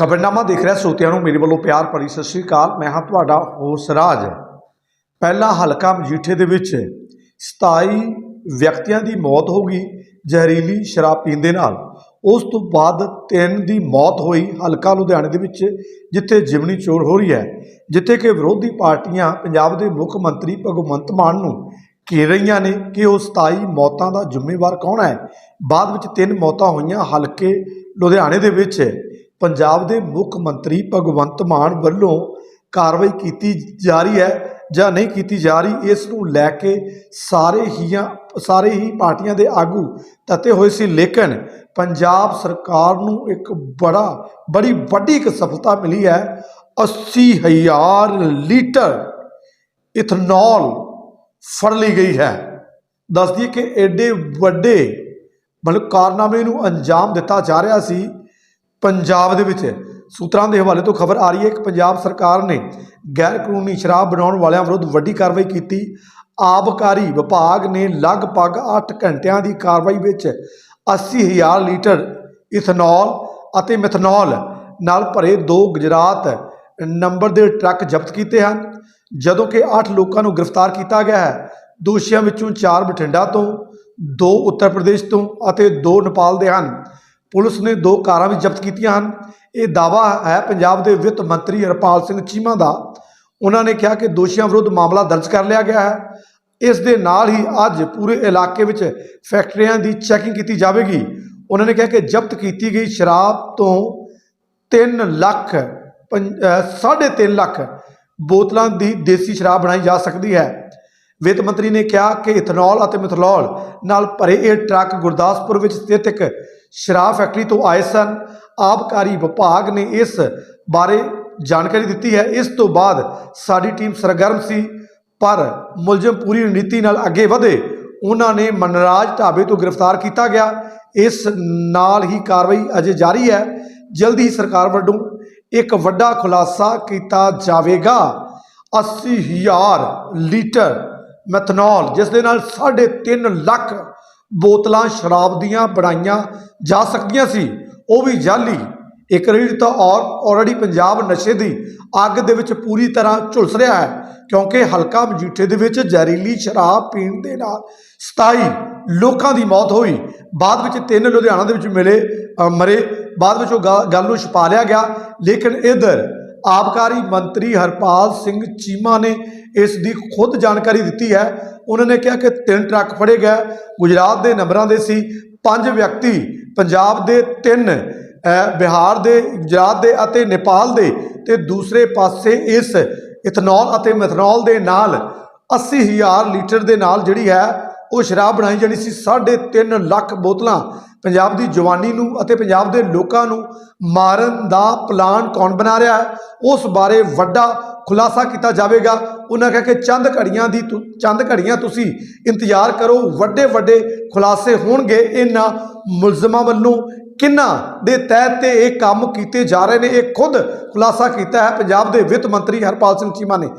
ਖਬਰਨਾਮਾ ਦੇਖ ਰਿਹਾ ਸੋਤਿਆਂ ਨੂੰ, ਮੇਰੇ ਵੱਲੋਂ ਪਿਆਰ ਭਰੀ ਸਤਿ ਸ਼੍ਰੀ ਅਕਾਲ। ਮੈਂ ਹਾਂ ਤੁਹਾਡਾ ਹੋਸ ਰਾਜ। ਪਹਿਲਾ ਹਲਕਾ ਮਜੀਠੇ ਦੇ ਵਿੱਚ 27 ਵਿਅਕਤੀਆਂ ਦੀ ਮੌਤ ਹੋ ਗਈ ਜ਼ਹਿਰੀਲੀ ਸ਼ਰਾਬ ਪੀਣ ਦੇ ਨਾਲ। ਉਸ ਤੋਂ ਬਾਅਦ ਤਿੰਨ ਦੀ ਮੌਤ ਹੋਈ ਹਲਕਾ ਲੁਧਿਆਣੇ ਦੇ ਵਿੱਚ, ਜਿੱਥੇ ਜਿਮਨੀ ਚੋਰ ਹੋ ਰਹੀ ਹੈ, ਜਿੱਥੇ ਕਿ ਵਿਰੋਧੀ ਪਾਰਟੀਆਂ ਪੰਜਾਬ ਦੇ ਮੁੱਖ ਮੰਤਰੀ ਭਗਵੰਤ ਮਾਨ ਨੂੰ ਘੇਰ ਰਹੀਆਂ ਨੇ ਕਿ ਉਹ 27 ਮੌਤਾਂ ਦਾ ਜ਼ਿੰਮੇਵਾਰ ਕੌਣ ਹੈ। ਬਾਅਦ ਵਿੱਚ ਤਿੰਨ ਮੌਤਾਂ ਹੋਈਆਂ ਹਲਕੇ ਲੁਧਿਆਣੇ ਦੇ ਵਿੱਚ। ਪੰਜਾਬ ਦੇ ਮੁੱਖ ਮੰਤਰੀ ਭਗਵੰਤ ਮਾਨ ਵੱਲੋਂ ਕਾਰਵਾਈ ਕੀਤੀ ਜਾ ਰਹੀ ਹੈ ਜਾਂ ਨਹੀਂ ਕੀਤੀ ਜਾ ਰਹੀ ਇਸ ਨੂੰ ਲੈ ਕੇ ਸਾਰੇ ਹੀਆਂ, ਸਾਰੇ ਹੀ ਪਾਰਟੀਆਂ ਦੇ ਆਗੂ ਤੱਤੇ ਹੋਏ ਸੀ। ਲੇਕਿਨ ਪੰਜਾਬ ਸਰਕਾਰ ਨੂੰ ਇੱਕ ਬੜਾ, ਬੜੀ ਵੱਡੀ ਇੱਕ ਸਫਲਤਾ ਮਿਲੀ ਹੈ। 80000 ਲੀਟਰ ਇਥਨੋਲ ਫੜ ਲਈ ਗਈ ਹੈ। ਦੱਸਦੀ ਕਿ ਐਡੇ ਵੱਡੇ ਮਤਲਬ ਕਾਰਨਾਮੇ ਨੂੰ ਅੰਜਾਮ ਦਿੱਤਾ ਜਾ ਰਿਹਾ ਸੀ। ਪੰਜਾਬ ਦੇ ਵਿੱਚ। ਸੂਤਰਾਂ ਦੇ ਹਵਾਲੇ ਤੋਂ ਖਬਰ ਆ ਰਹੀ ਹੈ ਕਿ ਪੰਜਾਬ ਸਰਕਾਰ ਨੇ ਗੈਰ ਕਾਨੂੰਨੀ ਸ਼ਰਾਬ ਬਣਾਉਣ ਵਾਲਿਆਂ ਵਿਰੁੱਧ ਵੱਡੀ ਕਾਰਵਾਈ ਕੀਤੀ। ਆਬਕਾਰੀ ਵਿਭਾਗ ਨੇ ਲਗਭਗ 8 ਘੰਟਿਆਂ ਦੀ ਕਾਰਵਾਈ ਵਿੱਚ 80000 ਲੀਟਰ ਇਥਨੋਲ ਅਤੇ ਮਿਥਨੋਲ ਨਾਲ ਭਰੇ ਦੋ ਗੁਜਰਾਤ ਨੰਬਰ ਦੇ ਟਰੱਕ ਜ਼ਬਤ ਕੀਤੇ ਹਨ। ਜਦੋਂ ਕਿ 8 ਲੋਕਾਂ ਨੂੰ ਗ੍ਰਿਫਤਾਰ ਕੀਤਾ ਗਿਆ ਹੈ। ਦੋਸ਼ੀਆਂ ਵਿੱਚੋਂ 4 ਬਠਿੰਡਾ ਤੋਂ 2 ਉੱਤਰ ਪ੍ਰਦੇਸ਼ ਤੋਂ ਅਤੇ 2 ਨੇਪਾਲ ਦੇ ਹਨ। ਪੁਲਿਸ ਨੇ ਦੋ ਕਾਰਾਂ ਵੀ ਜ਼ਬਤ ਕੀਤੀਆਂ ਹਨ। ਇਹ ਦਾਵਾ ਹੈ ਪੰਜਾਬ ਦੇ ਵਿੱਤ ਮੰਤਰੀ ਹਰਪਾਲ ਸਿੰਘ ਚੀਮਾ ਦਾ। ਉਹਨਾਂ ਨੇ ਕਿਹਾ ਕਿ ਦੋਸ਼ੀਆਂ ਵਿਰੁੱਧ ਮਾਮਲਾ ਦਰਜ ਕਰ ਲਿਆ ਗਿਆ ਹੈ। ਇਸ ਦੇ ਨਾਲ ਹੀ ਅੱਜ ਪੂਰੇ ਇਲਾਕੇ ਵਿੱਚ ਫੈਕਟਰੀਆਂ ਦੀ ਚੈਕਿੰਗ ਕੀਤੀ ਜਾਵੇਗੀ। ਉਹਨਾਂ ਨੇ ਕਿਹਾ ਕਿ ਜ਼ਬਤ ਕੀਤੀ ਗਈ ਸ਼ਰਾਬ ਤੋਂ 3 ਲੱਖ ਪੰਜ- ਸਾਢੇ 3 ਲੱਖ ਬੋਤਲਾਂ ਦੀ ਦੇਸੀ ਸ਼ਰਾਬ ਬਣਾਈ ਜਾ ਸਕਦੀ ਹੈ। ਵਿੱਤ ਮੰਤਰੀ ਨੇ ਕਿਹਾ ਕਿ ਇਥਨੋਲ ਅਤੇ ਮਿਥਨੋਲ ਨਾਲ ਭਰੇ ਇਹ ਟਰੱਕ ਗੁਰਦਾਸਪੁਰ ਵਿੱਚ ਸਥਿਤ ਇੱਕ ਸ਼ਰਾਬ ਫੈਕਟਰੀ ਤੋਂ ਆਏ ਸਨ। ਆਬਕਾਰੀ ਵਿਭਾਗ ਨੇ ਇਸ ਬਾਰੇ ਜਾਣਕਾਰੀ ਦਿੱਤੀ ਹੈ। ਇਸ ਤੋਂ ਬਾਅਦ ਸਾਡੀ ਟੀਮ ਸਰਗਰਮ ਸੀ, ਪਰ ਮੁਲਜ਼ਮ ਪੂਰੀ ਨੀਤੀ ਨਾਲ ਅੱਗੇ ਵਧੇ। ਉਹਨਾਂ ਨੇ ਮਨਰਾਜ ਢਾਬੇ ਤੋਂ ਗ੍ਰਿਫਤਾਰ ਕੀਤਾ ਗਿਆ। ਇਸ ਨਾਲ ਹੀ ਕਾਰਵਾਈ ਅਜੇ ਜਾਰੀ ਹੈ। ਜਲਦੀ ਹੀ ਸਰਕਾਰ ਵੱਲੋਂ ਇੱਕ ਵੱਡਾ ਖੁਲਾਸਾ ਕੀਤਾ ਜਾਵੇਗਾ। 80000 ਲੀਟਰ ਮੈਥਨੋਲ, ਜਿਸ ਦੇ ਨਾਲ 3.5 ਲੱਖ ਬੋਤਲਾਂ, ਸ਼ਰਾਬ ਦੀਆਂ ਬਣਾਈਆਂ ਜਾ ਸਕਦੀਆਂ ਸੀ। ਉਹ ਵੀ ਜਾਲੀ। ਇੱਕ ਰੀੜ ਤਾਂ ਔਰ ਆਲਰੇਡੀ ਪੰਜਾਬ ਨਸ਼ੇ ਦੀ ਅੱਗ ਦੇ ਵਿੱਚ ਪੂਰੀ ਤਰ੍ਹਾਂ ਝੁਲਸ ਰਿਹਾ ਹੈ, ਕਿਉਂਕਿ ਹਲਕਾ ਮਜੀਠੇ ਦੇ ਵਿੱਚ ਜ਼ਹਿਰੀਲੀ ਸ਼ਰਾਬ ਪੀਣ ਦੇ ਨਾਲ 27 ਲੋਕਾਂ ਦੀ ਮੌਤ ਹੋਈ। ਬਾਅਦ ਵਿੱਚ ਤਿੰਨ ਲੁਧਿਆਣਾ ਦੇ ਵਿੱਚ ਮਿਲੇ ਮਰੇ। ਬਾਅਦ ਵਿੱਚ ਉਹ ਗੱਲ ਨੂੰ ਛਪਾ ਲਿਆ ਗਿਆ। ਲੇਕਿਨ ਇਧਰ ਆਬਕਾਰੀ ਮੰਤਰੀ ਹਰਪਾਲ ਸਿੰਘ ਚੀਮਾ ਨੇ ਇਸ ਦੀ ਖੁਦ ਜਾਣਕਾਰੀ ਦਿੱਤੀ ਹੈ। ਉਹਨਾਂ ਨੇ ਕਿਹਾ ਕਿ ਤਿੰਨ ਟਰੱਕ ਫੜੇ ਗਏ। ਗੁਜਰਾਤ ਦੇ ਨੰਬਰਾਂ ਦੇ ਸੀ। ਪੰਜ ਵਿਅਕਤੀ ਪੰਜਾਬ ਦੇ, ਤਿੰਨ ਬਿਹਾਰ ਦੇ, ਗੁਜਰਾਤ ਦੇ ਅਤੇ ਨੇਪਾਲ ਦੇ ਤੇ ਦੂਸਰੇ ਪਾਸੇ ਇਸ ਇਥਨੋਲ ਅਤੇ ਮੈਥਨੋਲ ਦੇ ਨਾਲ 80000 ਲੀਟਰ ਦੇ ਨਾਲ ਜਿਹੜੀ ਹੈ ਉਹ ਸ਼ਰਾਬ ਬਣਾਈ ਜਾਣੀ ਸੀ 3.5 ਲੱਖ ਬੋਤਲਾਂ ਪੰਜਾਬ ਦੀ ਜਵਾਨੀ ਨੂੰ ਅਤੇ ਪੰਜਾਬ ਦੇ ਲੋਕਾਂ ਨੂੰ ਮਾਰਨ ਦਾ ਪਲਾਨ ਕੌਣ ਬਣਾ ਰਿਹਾ ਹੈ? ਉਸ ਬਾਰੇ ਵੱਡਾ ਖੁਲਾਸਾ ਕੀਤਾ ਜਾਵੇਗਾ। ਉਹਨਾਂ ਕਿਹਾ ਕਿ ਚੰਦ ਘੜੀਆਂ ਦੀ ਤੁ- ਚੰਦ ਘੜੀਆਂ ਤੁਸੀਂ ਇੰਤਜ਼ਾਰ ਕਰੋ, ਵੱਡੇ ਵੱਡੇ ਖੁਲਾਸੇ ਹੋਣਗੇ। ਇਹਨਾਂ ਮੁਲਜ਼ਮਾਂ ਵੱਲੋਂ ਕਿੰਨਾ ਦੇ ਤਹਿਤ ਤੇ ਇਹ ਕੰਮ ਕੀਤੇ ਜਾ ਰਹੇ ਨੇ, ਇਹ ਖੁਦ ਖੁਲਾਸਾ ਕੀਤਾ ਹੈ ਪੰਜਾਬ ਦੇ ਵਿੱਤ ਮੰਤਰੀ ਹਰਪਾਲ ਸਿੰਘ ਚੀਮਾ ਨੇ।